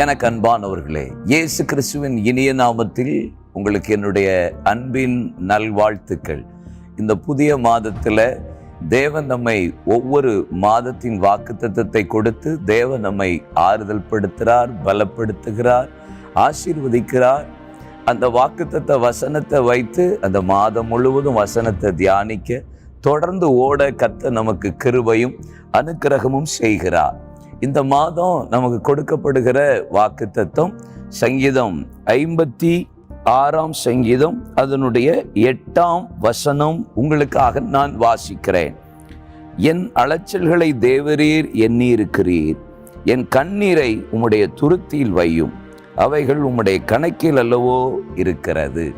எனக்கு அன்பானவர்களே இயேசு கிறிஸ்துவின் இனிய நாமத்தில் உங்களுக்கு என்னுடைய அன்பின் நல்வாழ்த்துக்கள். இந்த புதிய மாதத்தில் தேவன் நம்மை ஒவ்வொரு மாதத்தின் வாக்குத்தத்தத்தை கொடுத்து தேவன் நம்மை ஆறுதல் படுத்துகிறார் பலப்படுத்துகிறார் ஆசீர்வதிக்கிறார். அந்த வாக்குத்தத்த வசனத்தை வைத்து அந்த மாதம் முழுவதும் வசனத்தை தியானிக்க தொடர்ந்து ஓட கத்த நமக்கு கிருபையும் அனுக்கிரகமும் செய்கிறார். இந்த மாதம் நமக்கு கொடுக்கப்படுகிற வாக்குத்தத்தம் சங்கீதம் ஐம்பத்தி ஆறாம் சங்கீதம் அதனுடைய எட்டாம் வசனம் உங்களுக்காக நான் வாசிக்கிறேன். என் அலைச்சல்களை தேவரீர் எண்ணியிருக்கிறீர். என் கண்ணீரை உம்முடைய துருத்தியில் வையும். அவைகள் உம்முடைய கணக்கில் அல்லவோ இருக்கிறது.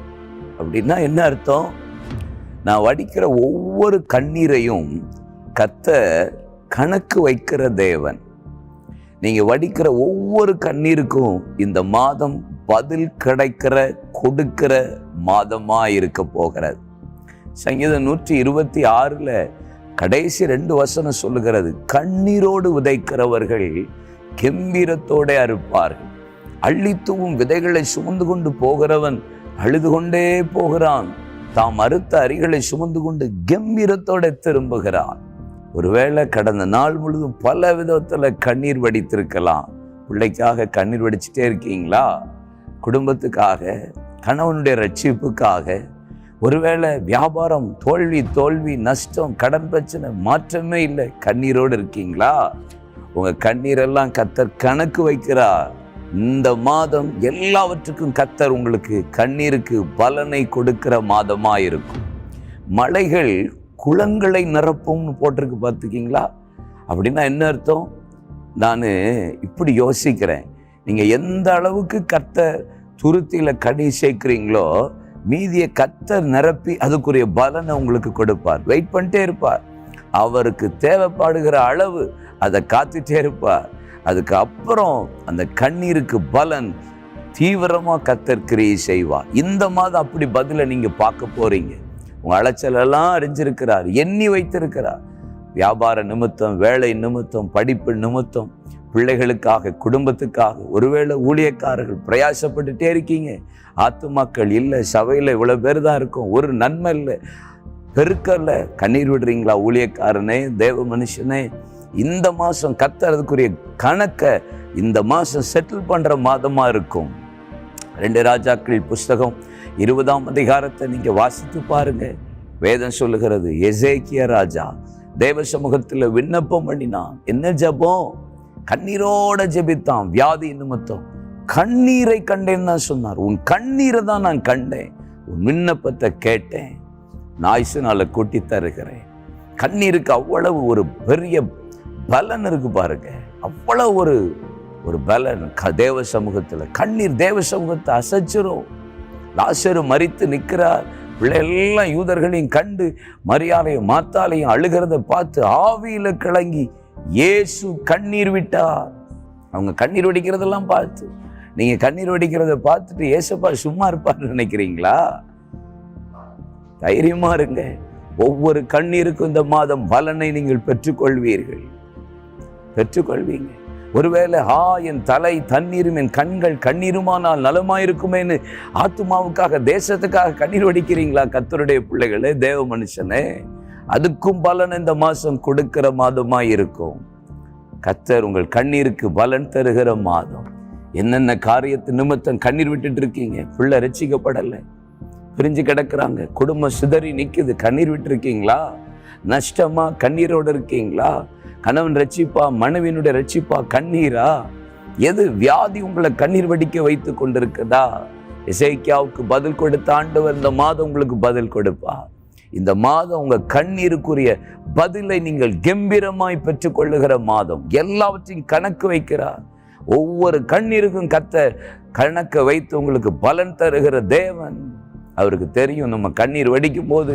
அப்படின்னா என்ன அர்த்தம்? நான் வடிக்கிற ஒவ்வொரு கண்ணீரையும் கத்த கணக்கு வைக்கிற தேவன். நீங்கள் வடிக்கிற ஒவ்வொரு கண்ணீருக்கும் இந்த மாதம் பதில் கிடைக்கிற கொடுக்கிற மாதமாக இருக்க போகிறது. சங்கீதம் நூற்றி இருபத்தி ஆறில் கடைசி ரெண்டு வசனம் சொல்லுகிறது கண்ணீரோடு விதைக்கிறவர்கள் கெம்பீரத்தோட அறுப்பார்கள். அள்ளித்தூவும் விதைகளை சுமந்து கொண்டு போகிறவன் அழுது கொண்டே போகிறான். தாம் அறுத்த அரிகளை சுமந்து கொண்டு கெம்பீரத்தோட திரும்புகிறான். ஒருவேளை கடந்த நாள் முழுதும் பல விதத்தில் கண்ணீர் வடித்திருக்கலாம். பிள்ளைக்காக கண்ணீர் வடிச்சிட்டே இருக்கீங்களா? குடும்பத்துக்காக கணவனுடைய ரட்சிப்புக்காக ஒருவேளை வியாபாரம் தோல்வி தோல்வி நஷ்டம் கடன் பிரச்சனை மாற்றமே இல்லை. கண்ணீரோடு இருக்கீங்களா? உங்கள் கண்ணீரெல்லாம் கத்தர் கணக்கு வைக்கிறார். இந்த மாதம் எல்லாவற்றுக்கும் கத்தர் உங்களுக்கு கண்ணீருக்கு பலனை கொடுக்கிற மாதமாக இருக்கும் மலைகள் குளங்களை நிரப்பும்னு போட்டிருக்கு பார்த்துக்கிங்களா அப்படின்னா என்ன அர்த்தம்? நான் இப்படி யோசிக்கிறேன். நீங்கள் எந்த அளவுக்கு கத்தர் துருத்தியில் கனி சேர்க்குறீங்களோ மீதியை கத்தர் நிரப்பி அதுக்குரிய பலனை உங்களுக்கு கொடுப்பார். வெயிட் பண்ணிட்டே இருப்பார். அவருக்கு தேவைப்படுகிற அளவு அதை காத்துட்டே இருப்பார். அதுக்கு அப்புறம் அந்த கண்ணீருக்கு பலன் தீவிரமாக கத்தர் கிரியை செய்வார். இந்த மாதம் அப்படி பதிலை நீங்கள் பார்க்க போகிறீங்க உங்கள் அலைச்சலெல்லாம் அறிஞ்சிருக்கிறார் எண்ணி வைத்திருக்கிறார். வியாபார நிமித்தம் வேலை நிமித்தம் படிப்பு நிமித்தம் பிள்ளைகளுக்காக குடும்பத்துக்காக ஒருவேளை ஊழியக்காரர்கள் பிரயாசப்பட்டுட்டே இருக்கீங்க. ஆத்துமாக்கள் இல்லை சபையில் இவ்வளோ பேர் தான் இருக்கும் ஒரு நன்மை இல்லை. பெருக்கல்ல கண்ணீர் விடுறீங்களா ஊழியக்காரனே தேவ மனுஷனே? இந்த மாதம் கத்துறதுக்குரிய கணக்கை இந்த மாதம் செட்டில் பண்ணுற மாதமாக இருக்கும். ரெண்டு ராஜாக்கள் புஸ்தகம் இருபதாம் அதிகாரத்தை நீங்கள் வாசித்து பாருங்க. வேதம் சொல்லுகிறது எசேக்கிய ராஜா தேவ சமூகத்தில் விண்ணப்பம் பண்ணினான். என்ன ஜபம்? கண்ணீரோட ஜெபித்தான் வியாதி நிமித்தம். கண்ணீரை கண்டேன்னு தான் சொன்னார். உன் கண்ணீரை தான் நான் கண்டேன். உன் விண்ணப்பத்தை கேட்டேன். நாய்ஸுனால கூட்டி தருகிறேன். கண்ணீருக்கு அவ்வளவு ஒரு பெரிய பலன் இருக்கு பாருங்க. அவ்வளவு ஒரு ஒரு பலன் க தேவ சமூகத்தில். கண்ணீர் தேவ சமூகத்தை அசைச்சிரும். லாசரு மறித்து நிற்கிறார். பிள்ளையெல்லாம் யூதர்களையும் கண்டு மரியாதையும் மாத்தாலையும் அழுகிறத பார்த்து ஆவியில கிளங்கி இயேசு கண்ணீர் விட்டார். அவங்க கண்ணீர் வடிக்கிறதெல்லாம் பார்த்து நீங்கள் கண்ணீர் வடிக்கிறத பார்த்துட்டு ஏசப்பா சும்மா இருப்பார்னு நினைக்கிறீங்களா? தைரியமா இருங்க. ஒவ்வொரு கண்ணீருக்கும் இந்த மாதம் பலனை நீங்கள் பெற்றுக்கொள்வீர்கள். பெற்றுக்கொள்வீங்க. ஒருவேளை ஆ என் தலை தண்ணீரும் என் கண்கள் கண்ணீருமானால் நலமாயிருக்குமேன்னு ஆத்மாவுக்காக தேசத்துக்காக கண்ணீர் வடிக்கிறீங்களா கத்தருடைய பிள்ளைகளே தேவ மனுஷனே? அதுக்கும் பலன் இந்த மாதம் கொடுக்கிற மாதமாக இருக்கும் கத்தர் உங்கள் கண்ணீருக்கு பலன் தருகிற மாதம். என்னென்ன காரியத்து நிமித்தம் கண்ணீர் விட்டுட்டு இருக்கீங்க பிள்ளை ரசிக்கப்படலை பிரிஞ்சு கிடக்குறாங்க. குடும்பம் சிதறி நிற்குது கண்ணீர் விட்டுருக்கீங்களா? நஷ்டமா? கண்ணீரோடு இருக்கீங்களா? கணவன் ரட்சிப்பா மனைவியினுடைய ரட்சிப்பா கண்ணீரா? எது வியாதி உங்களை கண்ணீர் வடிக்க வைத்து கொண்டிருக்குதா? இசைக்கியாவுக்கு பதில் கொடுத்த ஆண்டவர் இந்த மாதம் உங்களுக்கு பதில் கொடுப்பா. இந்த மாதம் உங்கள் கண்ணீருக்குரிய பதிலை நீங்கள் கம்பீரமாய் பெற்றுக்கொள்ளுகிற மாதம். எல்லாவற்றையும் கணக்கு வைக்கிறார். ஒவ்வொரு கண்ணீருக்கும் கத்த கணக்க வைத்து உங்களுக்கு பலன் தருகிற தேவன். அவருக்கு தெரியும். நம்ம கண்ணீர் வடிக்கும் போது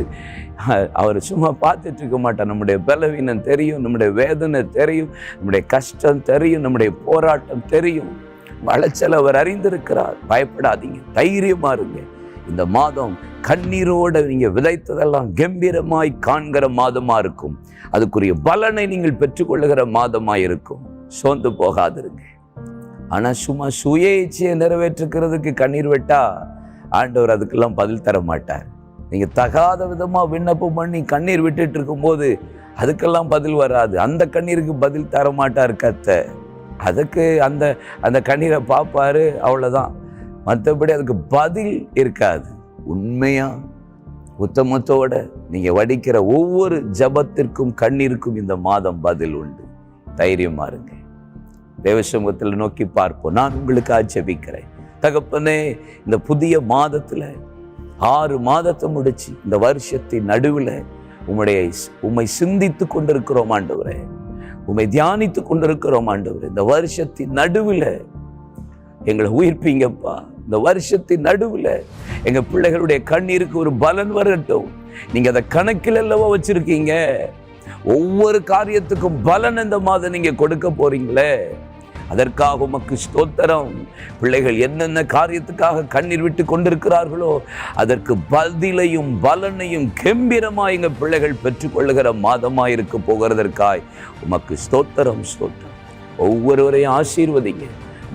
அவர் சும்மா பார்த்துட்டு இருக்க மாட்டார். நம்முடைய பலவீனம் தெரியும் நம்முடைய வேதனை தெரியும் நம்முடைய கஷ்டம் தெரியும் நம்முடைய போராட்டம் தெரியும். வளைச்சல் அவர் அறிந்திருக்கிறார். பயப்படாதீங்க தைரியமாக இருங்க. இந்த மாதம் கண்ணீரோடு நீங்கள் விதைத்ததெல்லாம் கம்பீரமாய் காண்கிற மாதமாக இருக்கும். அதுக்குரிய பலனை நீங்கள் பெற்றுக்கொள்ளுகிற மாதமாக இருக்கும். சோர்ந்து போகாதிருங்க. ஆனால் சும்மா சுய இச்சையை நிறைவேற்றுக்கிறதுக்கு கண்ணீர் வெட்டா ஆண்டவர் அதுக்கெல்லாம் பதில் தர மாட்டார் நீங்கள் தகாத விதமாக விண்ணப்பம் பண்ணி கண்ணீர் விட்டுட்டு இருக்கும்போது அதுக்கெல்லாம் பதில் வராது. அந்த கண்ணீருக்கு பதில் தர மாட்டார் கத்த அதுக்கு அந்த அந்த கண்ணீரை பார்ப்பாரு அவ்வளோதான் மற்றபடி அதுக்கு பதில் இருக்காது. உண்மையாக உத்தமத்தோட நீங்கள் வடிக்கிற ஒவ்வொரு ஜபத்திற்கும் கண்ணீருக்கும் இந்த மாதம் பதில் உண்டு. தைரியமாக இருங்க. தேவசமூகத்தில் நோக்கி பார்ப்போம். நான் உங்களுக்கு ஆட்சேபிக்கிறேன். தகப்பனே இந்த புதிய மாதத்தில் ஆறு மாதத்தை முடிச்சு இந்த வருஷத்தின் நடுவில் உம்முடைய உம்மை சிந்தித்து கொண்டிருக்கிறோம் ஆண்டவரே. உம்மை தியானித்து கொண்டிருக்கிறோம் ஆண்டவரே. இந்த வருஷத்தின் நடுவில் எங்களை உயிர்ப்பீங்கப்பா. இந்த வருஷத்தின் நடுவில் எங்கள் பிள்ளைகளுடைய கண்ணீருக்கு ஒரு பலன் வரட்டும். நீங்கள் அதை கணக்கில் அல்லவா வச்சுருக்கீங்க. ஒவ்வொரு காரியத்துக்கும் பலன் இந்த மாதம் நீங்கள் கொடுக்க போறீங்களே. அதற்காக உமக்கு ஸ்தோத்திரம். பிள்ளைகள் என்னென்ன காரியத்துக்காக கண்ணீர் விட்டு கொண்டிருக்கிறார்களோ அதற்கு பதிலையும் பலனையும் கெம்பீரமாய் எங்கள் பிள்ளைகள் பெற்றுக்கொள்ளுகிற மாதமாக இருக்க போகிறதற்காய் உமக்கு ஸ்தோத்திரம் ஸ்தோத்திரம். ஒவ்வொருவரையும் ஆசீர்வதிங்க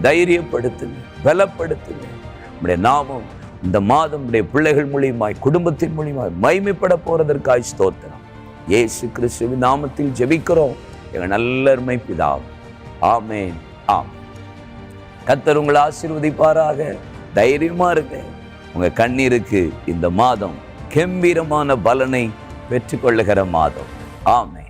தைரியப்படுத்துங்க பலப்படுத்துங்க. உங்களுடைய நாமம் இந்த மாதம் உடைய பிள்ளைகள் மூலியமாய் குடும்பத்தின் மூலியமாய் மைமைப்பட போகிறதற்காய் ஸ்தோத்திரம். ஏசு கிறிஸ்துவின் நாமத்தில் ஜெபிக்கிறோம். எங்கள் நல்லருமை பிதாவும் ஆமேன். ஆம். கத்தர் உங்களை ஆசீர்வதிப்பாராக. தைரியமா இருக்க உங்க கண்ணீருக்கு இந்த மாதம் கெம்பீரமான பலனை பெற்றுக்கொள்ளுகிற மாதம். ஆமென்.